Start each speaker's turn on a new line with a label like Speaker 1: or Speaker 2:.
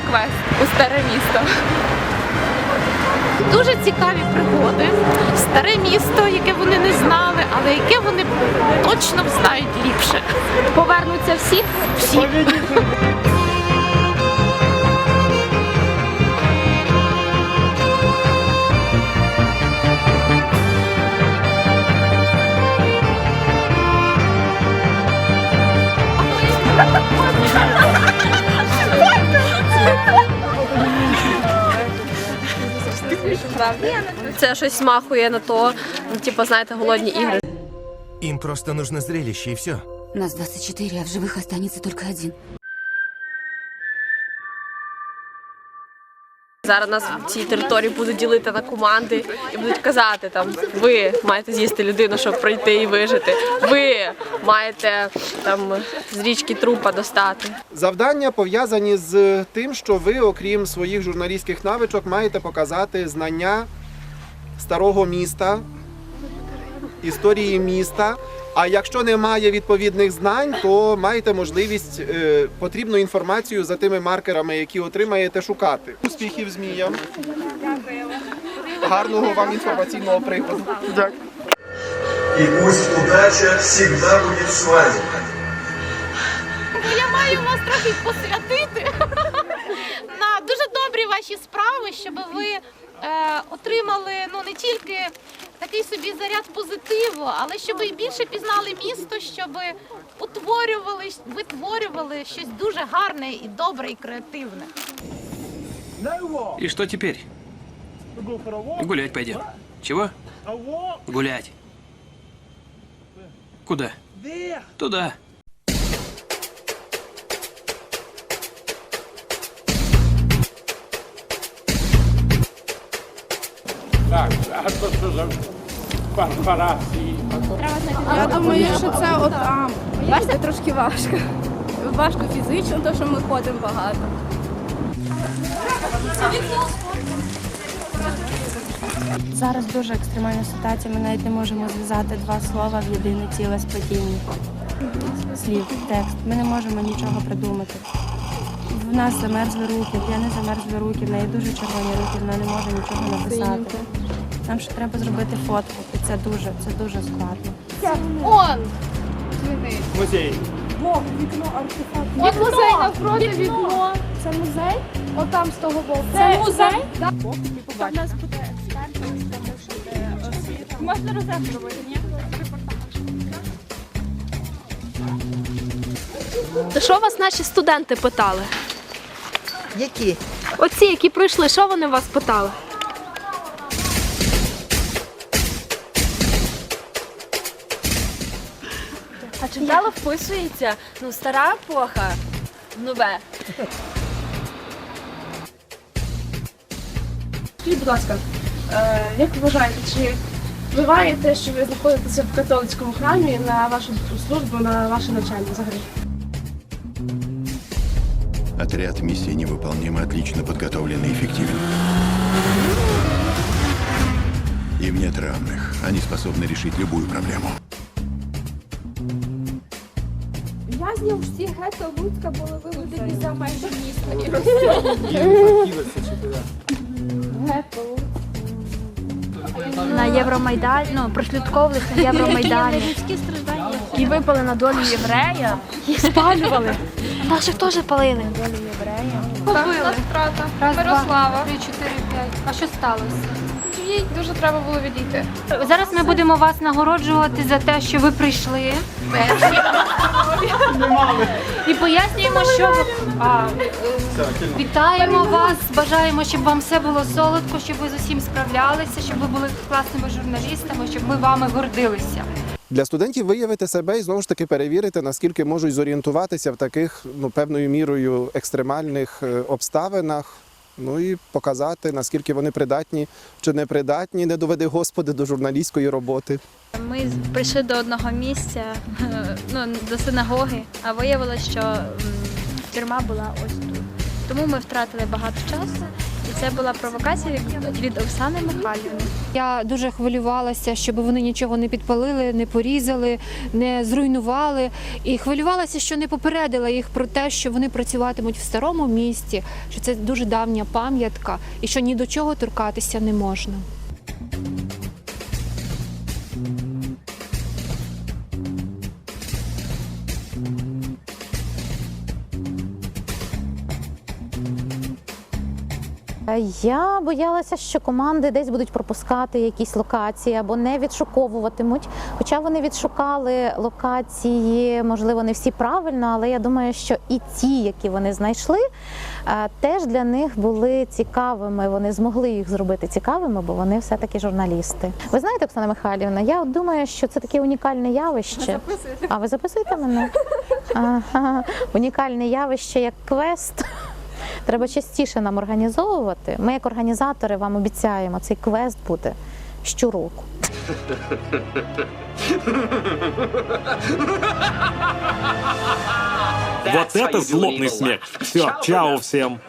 Speaker 1: квест у старе місто. Дуже цікаві пригоди. Старе місто, яке вони не знали, але яке вони точно знають ліпше. Повернуться всі? Всі.
Speaker 2: Це щось смахує на то, ну, типу, знаєте, голодні ігри.
Speaker 3: Им просто нужно зрелище и все.
Speaker 4: Нас 24, а в живых останется только один.
Speaker 2: Зараз нас в цій території будуть ділити на команди і будуть казати там: ви маєте з'їсти людину, щоб пройти і вижити. Ви маєте там з річки трупа достати.
Speaker 5: Завдання пов'язані з тим, що ви, окрім своїх журналістських навичок, маєте показати знання старого міста, історії міста. А якщо немає відповідних знань, то маєте можливість е, потрібну інформацію за тими маркерами, які отримаєте, шукати. Успіхів зміям. Гарного вам інформаційного прикладу. Дякую.
Speaker 6: И пусть удача всегда будет с вами.
Speaker 1: Я маю вас трохи посвятити на дуже добрі ваші справи, щоб ви е, отримали ну не тільки такий собі заряд позитиву, але щоб і більше пізнали місто, щоб утворювали, витворювали щось дуже гарне і добре, і креативне.
Speaker 7: И что теперь? Гулять пойдем. Чего? Гулять. Куда? Туда.
Speaker 8: Я думаю, що це отам. Бачите, трошки важко. Важко фізично, тому що ми ходимо багато.
Speaker 9: Зараз дуже екстремальна ситуація. Ми навіть не можемо зв'язати два слова в єдине ціле сплетіння слів, текст. Ми не можемо нічого придумати. В нас замерзли руки, в Яни замерзли руки, в неї дуже червоні руки, вона не може нічого написати. Нам ще треба зробити фотку, і це дуже, це дуже складно.
Speaker 1: Он!
Speaker 5: Музей.
Speaker 1: От музей навпроти вікно.
Speaker 8: Це музей?
Speaker 1: Отам з того боку.
Speaker 8: Це музей?
Speaker 1: Можна розряд робити, ні?
Speaker 2: Що вас наші студенти питали?
Speaker 10: Які?
Speaker 2: Оці, які прийшли, що вони вас питали?
Speaker 11: чи вдало вписується ну, стара епоха в нове?
Speaker 8: Скажіть, будь ласка, е, як ви вважаєте, чи впливає те, що ви знаходитеся в католицькому храмі на вашу службу, на ваше навчання взагалі?
Speaker 6: Отряд миссии невыполнима, отлично подготовлен и эффективен. Им нет равных. Они способны решить любую проблему.
Speaker 8: В'язнів всі гетто Луцька були виведені за межі міста. Гетто
Speaker 9: На Євромайдані, ну, прослідковувалися на Євромайдані.
Speaker 8: І випали на долю єврея.
Speaker 9: Спалювали. Наших теж палили.
Speaker 1: На Побили. Втрата. Мирослава. 3, 4, 5. А що сталося? Їй дуже треба було відійти.
Speaker 9: Зараз ми будемо вас нагороджувати за те, що ви прийшли. І пояснюємо, що ви... а, вітаємо вас, бажаємо, щоб вам все було солодко, щоб ви з усім справлялися, щоб ви були класними журналістами, щоб ми вами гордилися.
Speaker 5: Для студентів виявити себе і знову ж таки перевірити, наскільки можуть зорієнтуватися в таких ну, певною мірою екстремальних е, обставинах. Ну і показати, наскільки вони придатні чи не придатні, не доведи Господи до журналістської роботи.
Speaker 11: Ми прийшли до одного місця, ну, до синагоги, а виявилося, що тюрма була ось тут. Тому ми втратили багато часу І це була провокація від, Оксани Михайлівни.
Speaker 9: Я дуже хвилювалася, щоб вони нічого не підпалили, не порізали, не зруйнували. І хвилювалася, що не попередила їх про те, що вони працюватимуть в старому місті, що це дуже давня пам'ятка і що ні до чого торкатися не можна.
Speaker 12: Я боялася, що команди десь будуть пропускати якісь локації або не відшуковуватимуть. Хоча вони відшукали локації, можливо, не всі правильно, але я думаю, що і ті, які вони знайшли, е, теж для них були цікавими. Вони змогли їх зробити цікавими, бо вони все-таки журналісти. Ви знаєте, Оксана Михайлівна, я от думаю, що це таке унікальне явище. А ви записуєте мене? Ага. Унікальне явище як квест. Треба частіше нам організовувати. Ми, як організатори, вам обіцяємо, цей квест буде щороку.
Speaker 13: Вот это злобный смех. Все, чао всем.